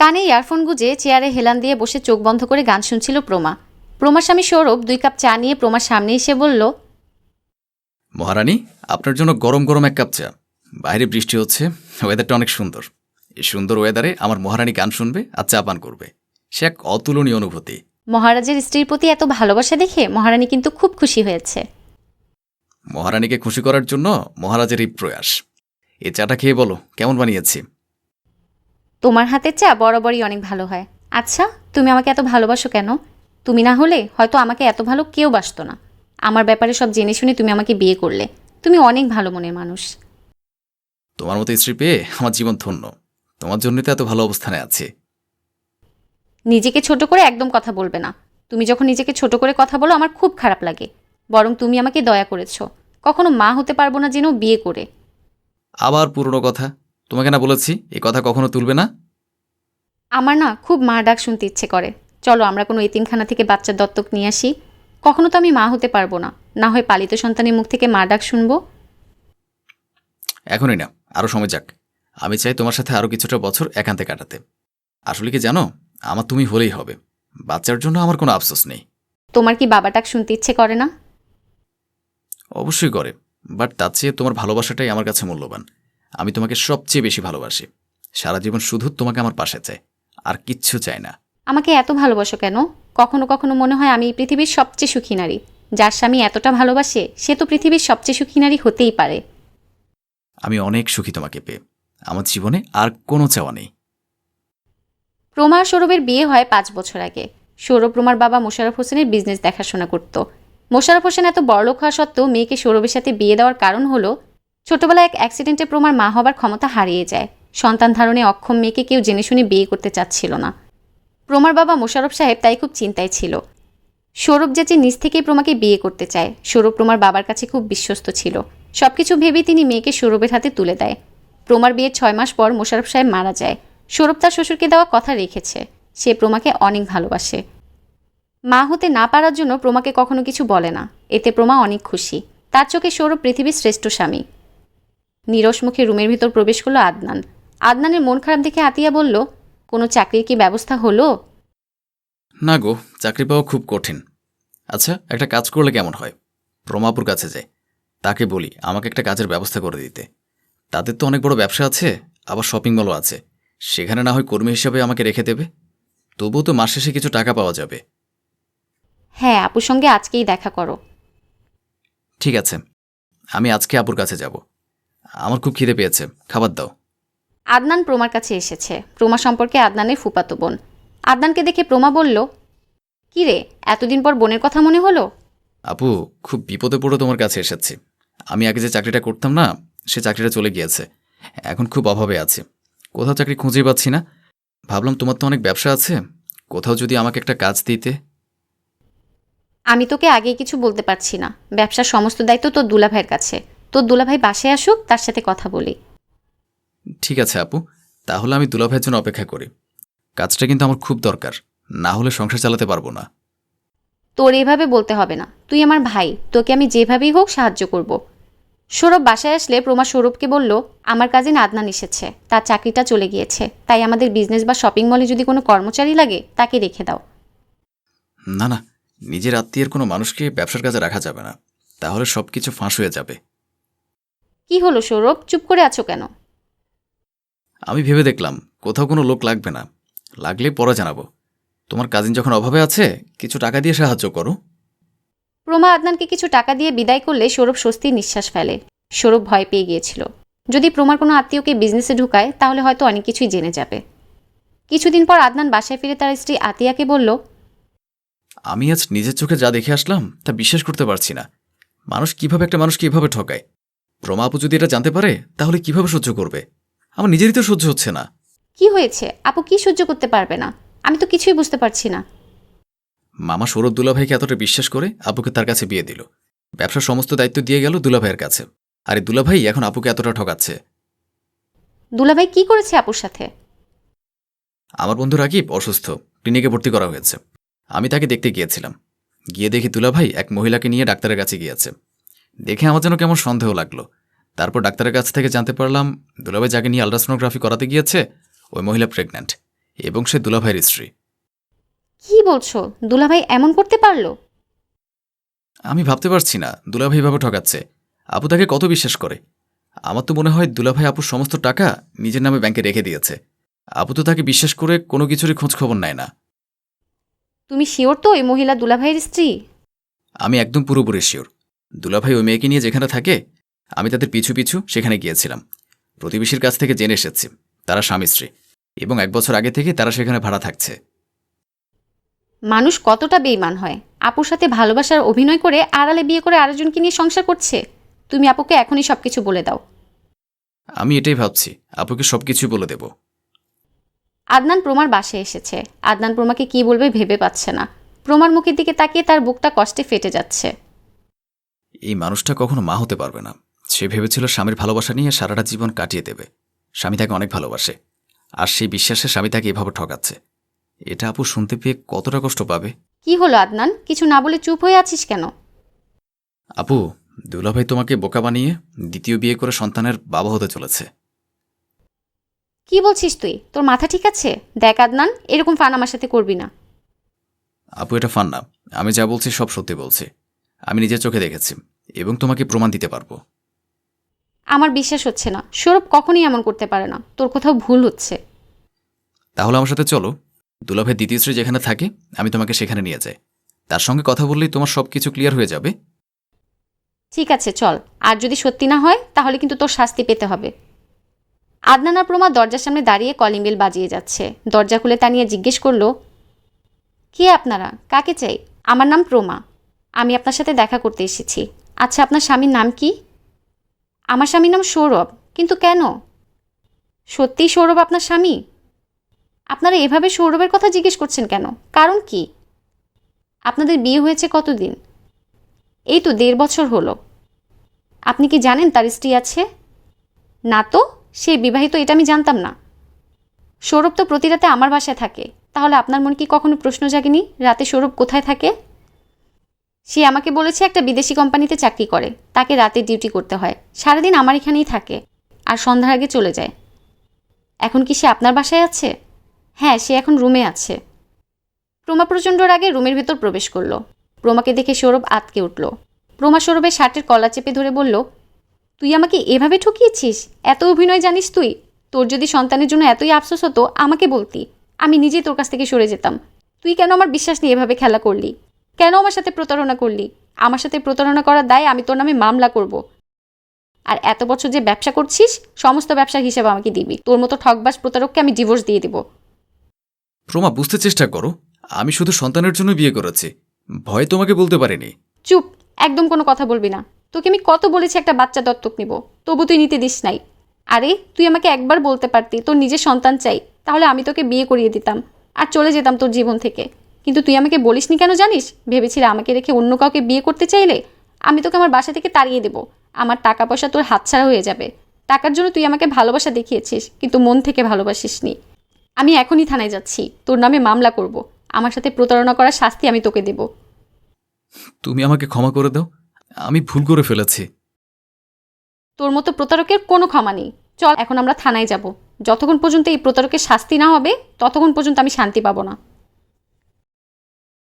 কানে ইয়ারফোন গুজে চেয়ারে হেলান দিয়ে বসে চোখ বন্ধ করে গান শুনছিল প্রমা। প্রমার স্বামী সৌরভ দুই কাপ চা নিয়ে প্রমার সামনে এসে বলল মহারানী আপনার জন্য গরম গরম এক কাপ চা। বাইরে বৃষ্টি হচ্ছে ওয়েদারটা অনেক সুন্দর। এই সুন্দর ওয়েদারে আমার মহারানী গান শুনবে আর চা পান করবে। সে এক অতুলনীয় অনুভূতি। মহারাজের স্ত্রীর প্রতি এত ভালোবাসা দেখে মহারানী কিন্তু খুব খুশি হয়েছে। মহারানীকে খুশি করার জন্য মহারাজের এই প্রয়াস। এই চাটা খেয়ে বলো কেমন বানিয়েছি? তোমার হাতের চা বরাবরই অনেক ভালো হয়। আচ্ছা তুমি আমাকে এত ভালোবাসো কেন? তুমি না হলে হয়তো আমাকে এত ভালো কেউ বাসতো না। আমার ব্যাপারে সব জেনে শুনে তুমি আমাকে বিয়ে করলে। তুমি অনেক ভালো মনের মানুষ। তোমার মতো স্ত্রী পেয়ে আমার জীবন ধন্য। তোমার জন্যই তো এত ভালো অবস্থানে আছে। নিজেকে ছোট করে একদম কথা বলবে না। তুমি যখন নিজেকে ছোট করে কথা বলো আমার খুব খারাপ লাগে। বরং তুমি আমাকে দয়া করেছ। কখনো মা হতে পারব না যেন বিয়ে করে। আবার পুরনো কথা। তোমাকে না বলেছি এই কথা কখনো তুলবে না? আমার না খুব মা ডাক শুনতে ইচ্ছে করে। চলো আমরা কোনো এতিমখানা থেকে বাচ্চার দত্তক নিয়ে আসি। কখনো তো আমি মা হতে পারব না। না হয় পালিত সন্তানের মুখ থেকে মা ডাক শুনব। এখনই না আরও সময় যাক। আমি চাই তোমার সাথে আরও কিছুটা বছর একান্তে কাটাতে। আসলে কি জানো আমার তুমি হলেই হবে। বাচ্চার জন্য আমার কোনো আফসোস নেই। তোমার কি বাবা ডাক শুনতে ইচ্ছে করে না? অবশ্যই করে বাট তার চেয়ে তোমার ভালোবাসাটাই আমার কাছে মূল্যবান। আমি তোমাকে সবচেয়ে বেশি ভালোবাসি। সারা জীবন শুধু তোমাকে আমার পাশে চাই আর কিচ্ছু চাই না। আমাকে এত ভালোবাসো কেন? কখনো কখনো মনে হয় আমি পৃথিবীর সবচেয়ে সুখী নারী। যার স্বামী এতটা ভালোবাসে সে তো পৃথিবীর সবচেয়ে সুখী নারী হতেই পারে। আমি অনেক সুখী তোমাকে পেয়ে। আমার জীবনে আর কোনো চাওয়া নেই। প্রমা আর সৌরভের বিয়ে হয় পাঁচ বছর আগে। সৌরভ প্রমার বাবা মোশাররফ হোসেনের বিজনেস দেখাশোনা করত। মোশারফ হোসেন এত বড়লোক হওয়া সত্ত্বেও মেয়েকে সৌরভের সাথে বিয়ে দেওয়ার কারণ হলো ছোটবেলায় এক অ্যাক্সিডেন্টে প্রমার মা হবার ক্ষমতা হারিয়ে যায়। সন্তান ধারণে অক্ষম মেয়েকে কেউ জেনে শুনে বিয়ে করতে চাচ্ছিল না। প্রমার বাবা মোশাররফ সাহেব তাই খুব চিন্তায় ছিল। সৌরভ যাচি নিজ থেকেই প্রমাকে বিয়ে করতে চায়, সৌরভ প্রমার বাবার কাছে খুব বিশ্বস্ত ছিল। সবকিছু ভেবেই তিনি মেয়েকে সৌরভের হাতে তুলে দেয়। প্রমার বিয়ের ছয় মাস পর মোশাররফ সাহেব মারা যায়। সৌরভ তার শ্বশুরকে দেওয়া কথা রেখেছে। সে প্রমাকে অনেক ভালোবাসে। মা হতে না পারার জন্য প্রমাকে কখনো কিছু বলে না। এতে প্রমা অনেক খুশি। তার চোখে সৌরভ পৃথিবীর শ্রেষ্ঠ স্বামী। নিরস মুখে রুমের ভিতর প্রবেশ করল আদনান। আদনানের মন খারাপ দেখে আতিয়া বলল কোনো চাকরির কি ব্যবস্থা হলো? না গো চাকরি পাওয়া খুব কঠিন। আচ্ছা একটা কাজ করলে কেমন হয়? প্রমাপুর কাছে যাই। তাকে বলি আমাকে একটা কাজের ব্যবস্থা করে দিতে। তাদের তো অনেক বড় ব্যবসা আছে আবার শপিং মলও আছে। সেখানে না হয় কর্মী হিসাবে আমাকে রেখে দেবে। তবুও তো মাস শেষে কিছু টাকা পাওয়া যাবে। হ্যাঁ আপুর সঙ্গে আজকেই দেখা করো। ঠিক আছে। আমি আজকে আপুর কাছে যাব। আমার খুব খিদে পেয়েছে। খাবার দাও। আদনান প্রমার কাছে এসেছে। প্রমা সম্পর্কে আদনানের ফুপাতো বোন। আদনানকে দেখে প্রমা বলল কি রে এতদিন পর বোনের কথা মনে হলো? আপু খুব বিপদে পড়ে তোমার কাছে এসেছি। আমি আগে যে চাকরিটা করতাম না সে চাকরিটা চলে গিয়েছে। এখন খুব অভাবে আছি। কোথাও চাকরি খুঁজেই পাচ্ছি না। ভাবলাম তোমার তো অনেক ব্যবসা আছে। কোথাও যদি আমাকে একটা কাজ দিতে। আমি তোকে আগেই কিছু বলতে পারছি না। ব্যবসার সমস্ত দায়িত্ব তোর দুলাভাইয়ের কাছে। তোর দুলাভাই বাসায় আসুক তার সাথে কথা বলি। ঠিক আছে আপু তাহলে আমি দুলাভাইয়ের জন্য অপেক্ষা করি। কাজটা কিন্তু আমার খুব দরকার না হলে সংসার চালাতে পারব না। তোর এভাবে বলতে হবে না। তুই আমার ভাই তোকে আমি যেভাবেই হোক সাহায্য করব। সৌরভ বাসায় আসলে প্রমা সৌরভকে বলল আমার কাজিন আদনান এসেছে তার চাকরিটা চলে গিয়েছে। তাই আমাদের বিজনেস বা শপিং মলে যদি কোনো কর্মচারী লাগে তাকে রেখে দাও। না না নিজের আত্মীয়ের কোনো মানুষকে ব্যবসার কাজে রাখা যাবে না। তাহলে সব কিছু ফাঁস হয়ে যাবে। কি হলো সৌরভ? চুপ করে আছো কেন? আমি ভেবে দেখলাম কোথাও কোনো লোক লাগবে না। লাগলে পরে জানাব। তোমার কাজিন যখন অভাবে আছে কিছু টাকা দিয়ে সাহায্য করো। প্রমা আদনানকে কিছু টাকা দিয়ে বিদায় করলে সৌরভ স্বস্তির নিঃশ্বাস ফেলে। সৌরভ ভয় পেয়ে গিয়েছিল। যদি প্রমার কোনো আত্মীয়কে বিজনেসে ঢুকায় তাহলে হয়তো অনেক কিছুই জেনে যাবে। কিছুদিন পর আদনান বাসায় ফিরে তার স্ত্রী আতিয়াকে বলল আমি আজ নিজের চোখে যা দেখে আসলাম তা বিশ্বাস করতে পারছি না। মানুষ কীভাবে একটা মানুষকে এভাবে ঠকায়? প্রমা আপু যদি এটা জানতে পারে তাহলে কীভাবে সহ্য করবে? আমার নিজেরই তো সহ্য হচ্ছে না। কি হয়েছে? আপু কি সহ্য করতে পারবে না? আমি তো কিছুই বুঝতে পারছি না। মামা সৌরভ দুলাভাইকে এতটা বিশ্বাস করে আপুকে তার কাছে বিয়ে দিল। ব্যবসার সমস্ত দায়িত্ব দিয়ে গেল দুলাভাইয়ের কাছে। আর এই দুলাভাই এখন আপুকে এতটা ঠকাচ্ছে। দুলাভাই কি করেছে আপুর সাথে? আমার বন্ধু রাকিব অসুস্থ। ক্লিনিকে ভর্তি করা হয়েছে। আমি তাকে দেখতে গিয়েছিলাম। গিয়ে দেখি দুলাভাই এক মহিলাকে নিয়ে ডাক্তারের কাছে গিয়েছে। দেখে আমার যেন কেমন সন্দেহ লাগল। তারপর ডাক্তারের কাছ থেকে জানতে পারলাম দুলাভাই যাকে নিয়ে আলট্রাসোনোগ্রাফি করাতে গিয়েছে ওই মহিলা প্রেগন্যান্ট এবং সে দুলাভাইয়ের স্ত্রী। কি বলছো? দুলাভাই এমন করতে পারল? আমি ভাবতে পারছি না দুলাভাই এভাবে ঠকাচ্ছে। আপু তাকে কত বিশ্বাস করে? আমার তো মনে হয় দুলাভাই আপুর সমস্ত টাকা নিজের নামে ব্যাংকে রেখে দিয়েছে। আপু তো তাকে বিশ্বাস করে কোনো কিছুরই খোঁজ খবর নেয় না। তুমি শিওর তো ওই মহিলা দুলাভাইয়ের স্ত্রী? আমি একদম পুরোপুরি শিওর। দুলাভাই ওই মেয়েকে নিয়ে যেখানে থাকে আমি তাদের পিছু পিছু সেখানে গিয়েছিলাম। প্রতিবেশীর কাছ থেকে জেনে এসেছি তারা স্বামী স্ত্রী এবং এক বছর আগে থেকে তারা সেখানে ভাড়া থাকছে। মানুষ কতটা বেইমান হয়? আপুর সাথে ভালোবাসার অভিনয় করে আড়ালে বিয়ে করে আরেকজনকে নিয়ে সংসার করছে? তুমি আপুকে এখনই সবকিছু বলে দাও। আমি এটাই ভাবছি আপুকে সব কিছুই বলে দেব। আদনান প্রমার বাসে এসেছে। আদনান প্রমাকে কি বলবে ভেবে পাচ্ছে না। প্রমার মুখের দিকে তাকিয়ে তার বুকটা কষ্টে ফেটে যাচ্ছে। এই মানুষটা কখনো মা হতে পারবে না। সে ভেবেছিল স্বামীর ভালোবাসা নিয়ে সারাটা জীবন কাটিয়ে দেবে। স্বামী তাকে অনেক ভালোবাসে। আর সেই বিশ্বাসে স্বামী তাকে এভাবে ঠকাচ্ছে। এটা আপু শুনতে পেয়ে কতটা কষ্ট পাবে? কি হলো আদনান? কিছু না বলে চুপ হয়ে আছিস কেন? আপু দুলাভাই তোমাকে বোকা বানিয়ে দ্বিতীয় বিয়ে করে সন্তানের বাবা হতে চলেছে। কি বলছিস তুই? তোর মাথা ঠিক আছে? দেখ আদনান এরকম ফান আমার সাথে করবি না। আপু এটা ফান না। আমি যা বলছি সব সত্যি বলছি। আমি নিজের চোখে দেখেছি এবং তোমাকে প্রমাণ দিতে পারব। আমার বিশ্বাস হচ্ছে না। সৌরভ কখনই এমন করতে পারে না। তোর কোথাও ভুল হচ্ছে। তাহলে আমার সাথে চলো। দুলাভাই দ্বিতীয় স্ত্রী যেখানে থাকে আমি তোমাকে সেখানে নিয়ে যাই। তার সঙ্গে কথা বললেই তোমার সব কিছু ক্লিয়ার হয়ে যাবে। ঠিক আছে চল। আর যদি সত্যি না হয় তাহলে কিন্তু তোর শাস্তি পেতে হবে। আদনান আর প্রমা দরজার সামনে দাঁড়িয়ে কলিং বেল বাজিয়ে যাচ্ছে। দরজা খুলে তা নিয়ে জিজ্ঞেস করল কে আপনারা? কাকে চাই? আমার নাম প্রমা। আমি আপনার সাথে দেখা করতে এসেছি। আচ্ছা আপনার স্বামীর নাম কি? আমার স্বামীর নাম সৌরভ, কিন্তু কেন? সত্যিই সৌরভ আপনার স্বামী? আপনারা এভাবে সৌরভের কথা জিজ্ঞেস করছেন কেন? কারণ কি? আপনাদের বিয়ে হয়েছে কতদিন? এই তো দেড় বছর হলো। আপনি কি জানেন তার স্ত্রী আছে? না তো, সে বিবাহিত, এটা আমি জানতাম না। সৌরভ তো প্রতি রাতে আমার বাসায় থাকে। তাহলে আপনার মন কি কখনো প্রশ্ন জাগেনি? রাতে সৌরভ কোথায় থাকে? সে আমাকে বলেছে একটা বিদেশি কোম্পানিতে চাকরি করে, তাকে রাতে ডিউটি করতে হয়। সারাদিন আমার এখানেই থাকে আর সন্ধ্যার আগে চলে যায়। এখন কি সে আপনার বাসায় আছে? হ্যাঁ সে এখন রুমে আছে। প্রমা প্রচণ্ডর আগে রুমের ভেতর প্রবেশ করল। প্রমাকে দেখে সৌরভ আতকে উঠল। প্রমা সৌরভের শার্টের কলা চেপে ধরে বলল, তুই আমাকে এভাবে ঠকিয়েছিস? এত অভিনয় জানিস তুই? তোর যদি সন্তানের জন্য এতই আফসোস হতো, আমাকে বলতি। আমি নিজেই তোর কাছ থেকে সরে যেতাম। তুই কেন আমার বিশ্বাস নিয়ে এভাবে খেলা করলি? কেন আমার সাথে প্রতারণা করলি? আমার সাথে প্রতারণা করার দায় আমি তোর নামে মামলা করব। আর এত বছর যে ব্যবসা করছিস সমস্ত ব্যবসার হিসেবে আমাকে দিবি। তোর মতো ঠকবাস প্রতারককে আমি ডিভোর্স দিয়ে দিব। প্রমা বুঝতে চেষ্টা করো। আমি শুধু সন্তানের জন্য বিয়ে করেছি। ভয় তোমাকে বলতে পারিনি। চুপ! একদম কোনো কথা বলবি না। তোকে আমি কত বলেছি একটা বাচ্চা দত্তক নিব। তবু তুই নিতে দিস নাই। আরে তুই আমাকে একবার বলতে পারতি তোর নিজের সন্তান চাই। তাহলে আমি তোকে বিয়ে করিয়ে দিতাম। আর চলে যেতাম তোর জীবন থেকে। কিন্তু তুই আমাকে বলিসনি কেন জানিস? ভেবেছিলে আমাকে রেখে অন্য কাউকে বিয়ে করতে চাইলে? আমি তোকে আমার বাসা থেকে তাড়িয়ে দেবো। আমার টাকা পয়সা তোর হাতছাড়া হয়ে যাবে। টাকার জন্য তুই আমাকে ভালোবাসা দেখিয়েছিস কিন্তু মন থেকে ভালোবাসিসনি। আমি এখনই থানায় যাচ্ছি। তোর নামে মামলা করব। আমার সাথে প্রতারণা করার শাস্তি আমি তোকে দেবো। তুমি আমাকে ক্ষমা করে দাও। আমি ভুল করে ফেলেছি। তোর মতো প্রতারকের কোনো ক্ষমা নেই। চল এখন আমরা থানায় যাব। যতক্ষণ পর্যন্ত এই প্রতারকের শাস্তি না হবে ততক্ষণ পর্যন্ত আমি শান্তি পাবো না।